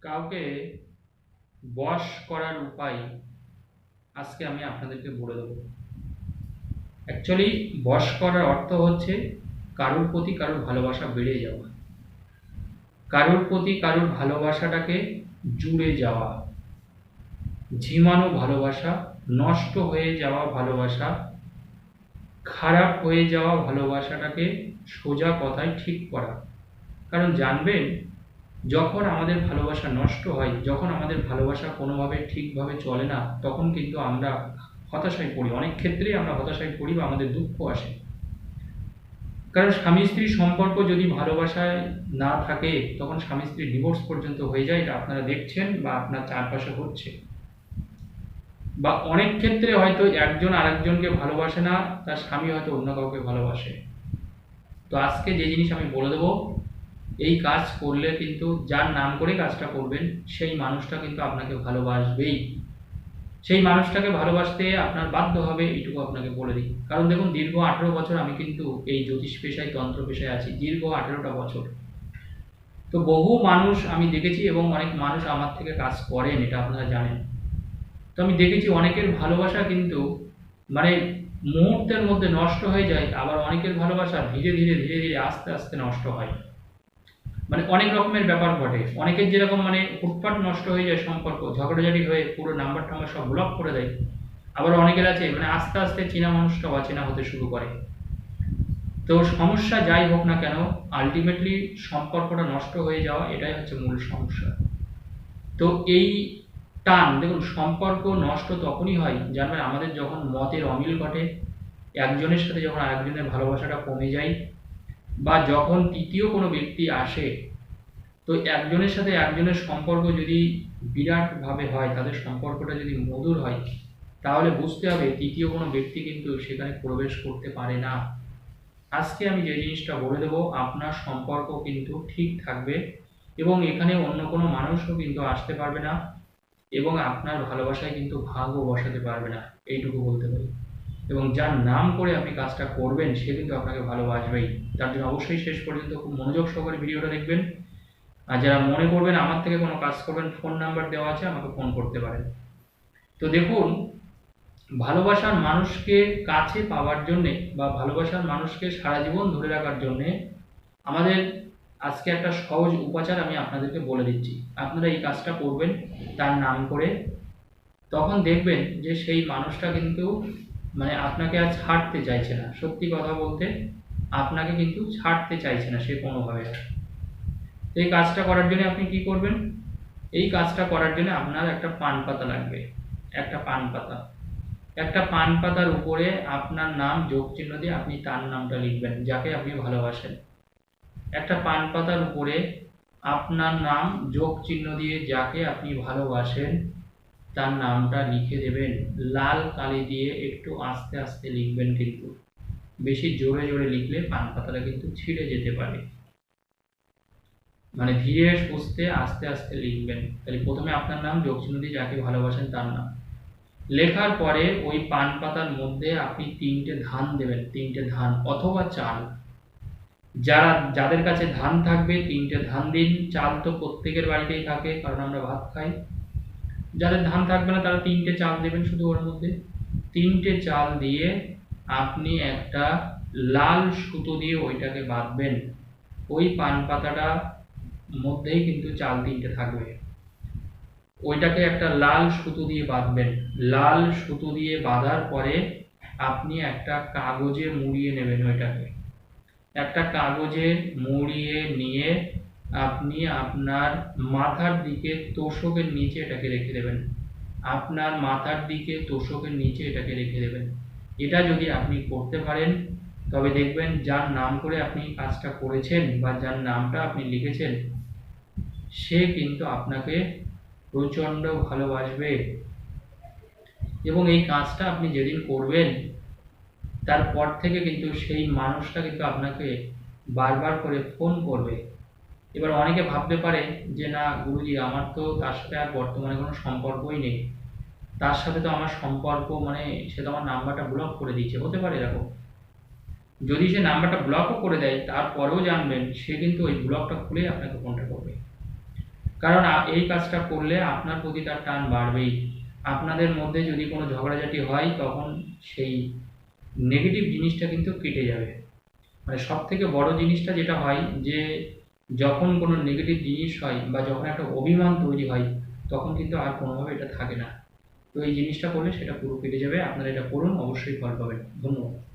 কাউকে বশ করার উপায় আজকে আমি আপনাদেরকে বলে দেবো। অ্যাকচুয়ালি বশ করার অর্থ হচ্ছে কারোর প্রতি কারোর ভালোবাসা বেড়ে যাওয়া। কারোর প্রতি কারোর ভালোবাসাটাকে জুড়ে যাওয়া। ঝিমানো ভালোবাসা, নষ্ট হয়ে যাওয়া ভালোবাসা, খারাপ হয়ে যাওয়া ভালোবাসাটাকে সোজা কথায় ঠিক করা। কারণ জানবেন যখন আমাদের ভালোবাসা নষ্ট হয়, যখন আমাদের ভালোবাসা কোনোভাবে ঠিকভাবে চলে না, তখন কিন্তু আমরা হতাশায় পড়ি। অনেক ক্ষেত্রেই আমরা হতাশায় পড়ি বা আমাদের দুঃখ আসে। কারণ স্বামী স্ত্রীর সম্পর্ক যদি ভালোবাসায় না থাকে, তখন স্বামী স্ত্রীর ডিভোর্স পর্যন্ত হয়ে যায়, এটা আপনারা দেখছেন বা আপনার চারপাশে হচ্ছে। বা অনেক ক্ষেত্রে হয়তো একজন আরেকজনকে ভালোবাসে না, তার স্বামী হয়তো অন্য কাউকে ভালোবাসে। তো আজকে যে জিনিস আমি বলে দেবো এই কাজ করলে কিন্তু যার নাম করে কাজটা করবেন, সেই মানুষটা কিন্তু আপনাকে ভালোবাসবেই। সেই মানুষটাকে ভালোবাসতে আপনার বাধ্য হবে, এইটুকু আপনাকে বলে দিই। কারণ দেখুন, দীর্ঘ আঠেরো বছর আমি কিন্তু এই জ্যোতিষ পেশায়, তন্ত্র পেশায় আছি, দীর্ঘ আঠেরোটা বছর। তো বহু মানুষ আমি দেখেছি এবং অনেক মানুষ আমার থেকে কাজ করেন, এটা আপনারা জানেন। তো আমি দেখেছি অনেকের ভালোবাসা কিন্তু মানে মুহূর্তের মধ্যে নষ্ট হয়ে যায়, আবার অনেকের ভালোবাসা ধীরে ধীরে ধীরে ধীরে আস্তে আস্তে নষ্ট হয়। মানে অনেক রকমের ব্যাপার ঘটে। অনেকের যেরকম মানে ফুটপাট নষ্ট হয়ে যায় সম্পর্ক, ঝগড়াঝাটি হয়ে পুরো নাম্বার টাম্বার সব ব্লক করে দেয়। আবার অনেকের আছে মানে আস্তে আস্তে চেনা মানুষটা অচেনা হতে শুরু করে। তো সমস্যা যাই হোক না কেন আলটিমেটলি সম্পর্কটা নষ্ট হয়ে যাওয়া, এটাই হচ্ছে মূল সমস্যা। তো এই টান, দেখুন, সম্পর্ক নষ্ট তখনই হয় জানবেন আমাদের যখন মতের অমিল ঘটে, একজনের সাথে যখন আরেকজনের ভালোবাসাটা কমে যায় বা যখন তৃতীয় কোনো ব্যক্তি আসে, তো একজনের সাথে একজনের সম্পর্ক যদি বিরাটভাবে হয়, তাদের সম্পর্কটা যদি মধুর হয়, তাহলে বুঝতে হবে তৃতীয় কোনো ব্যক্তি কিন্তু সেখানে প্রবেশ করতে পারে না। আজকে আমি যে জিনিসটা বলে দেবো, আপনার সম্পর্ক কিন্তু ঠিক থাকবে এবং এখানে অন্য কোনো মানুষও কিন্তু আসতে পারবে না এবং আপনার ভালোবাসায় কিন্তু ভাগও বসাতে পারবে না। এইটুকু বলতে পারি। এবং যার নাম করে আপনি কাজটা করবেন, সে কিন্তু আপনাকে ভালোবাসবেই। তার জন্য অবশ্যই শেষ পর্যন্ত খুব মনোযোগ সহকারে ভিডিওটা দেখবেন। আর যারা মনে করবেন আমার থেকে কোনো কাজ করবেন, ফোন নাম্বার দেওয়া আছে, আমাকে ফোন করতে পারেন। তো দেখুন, ভালোবাসার মানুষকে কাছে পাওয়ার জন্যে বা ভালোবাসার মানুষকে সারা জীবন ধরে রাখার জন্যে আমাদের আজকে একটা সহজ উপাচার আমি আপনাদেরকে বলে দিচ্ছি। আপনারা এই কাজটা করবেন, তার নাম করে। তখন দেখবেন যে সেই মানুষটা কিন্তু মানে আপনাকে আর ছাড়তে চাইছে না। সত্যি কথা বলতে, আপনাকে কিন্তু ছাড়তে চাইছে না সে কোনোভাবে। এই কাজটা করার জন্য আপনি কি করবেন? এই কাজটা করার জন্য আপনার একটা পান পাতা লাগবে। একটা পান পাতা। একটা পান পাতার উপরে আপনার নাম, যোগ চিহ্ন দিয়ে আপনি তার নামটা লিখবেন, যাকে আপনি ভালোবাসেন। একটা পান পাতার উপরে আপনার নাম, যোগ চিহ্ন দিয়ে যাকে আপনি ভালোবাসেন তার নামটা লিখে দেবেন। লাল কালি দিয়ে একটু আস্তে আস্তে লিখবেন কিন্তু। বেশি জোরে জোরে লিখলে পান পাতাটা কিন্তু ছিঁড়ে যেতে পারে। মানে ধীরে সুস্থে আস্তে আস্তে লিখবেন। তাহলে প্রথমে আপনার নাম যোগচিহ্ন দিয়ে যাকে ভালোবাসেন তার নাম। লেখার পরে ওই পান পাতার মধ্যে আপনি তিনটে ধান দেবেন, তিনটে ধান অথবা চাল। যারা, যাদের কাছে ধান থাকবে, তিনটে ধান দিন। চাল তো প্রত্যেকের বাড়িতেই থাকে, কারণ আমরা ভাত খাই। যাদের ধান থাকবে না, তারা তিনটে চাল দেবেন শুধু ওর মধ্যে। তিনটে চাল দিয়ে আপনি একটা লাল সুতো দিয়ে ওইটাকে বাঁধবেন। ওই পান পাতাটা মধ্যেই কিন্তু চাল তিনটে থাকবে। ওইটাকে একটা লাল সুতো দিয়ে বাঁধবেন। লাল সুতো দিয়ে বাঁধার পরে আপনি একটা কাগজে মুড়িয়ে নেবেন ওইটাকে। একটা কাগজে মুড়িয়ে নিয়ে আপনি আপনার মাথার দিকে তোষকের নিচে এটাকে রেখে দেবেন। আপনার মাথার দিকে তোষকের নিচে এটাকে রেখে দেবেন। এটা যদি আপনি করতে পারেন, তবে দেখবেন যার নাম করে আপনি কাজটা করেছেন বা যার নামটা আপনি লিখেছেন, সে কিন্তু আপনাকে প্রচণ্ড ভালোবাসবে এবং এই কাজটা আপনি যেদিন করবেন, তারপর থেকে কিন্তু সেই মানুষটা কিন্তু আপনাকে বারবার করে ফোন করবে। এবার অনেকে ভাবতে পারে যে, না, গুরুজি, আমার তো তার সাথে আর বর্তমানে কোনো সম্পর্কই নেই। তার সাথে তো আমার সম্পর্ক মানে সে তো আমার নাম্বারটা ব্লক করে দিয়েছে। হতে পারে এরকম। যদি সে নাম্বারটা ব্লকও করে দেয়, তারপরেও জানবেন সে কিন্তু ওই ব্লকটা খুলে আপনাকে ফোনটা করবে। কারণ এই কাজটা করলে আপনার প্রতি তার টান বাড়বেই। আপনাদের মধ্যে যদি কোনো ঝগড়াঝাটি হয়, তখন সেই নেগেটিভ জিনিসটা কিন্তু কেটে যাবে। মানে সব থেকে বড় জিনিসটা যেটা হয় যে যখন কোনো নেগেটিভ জিনিস হয় বা যখন একটা অভিমান তৈরি হয়, তখন কিন্তু আর কোনোভাবে এটা থাকে না। তো এই জিনিসটা করলে সেটা পুরো কেটে যাবে। আপনারা এটা করুন, অবশ্যই ফল পাবেন। ধন্যবাদ।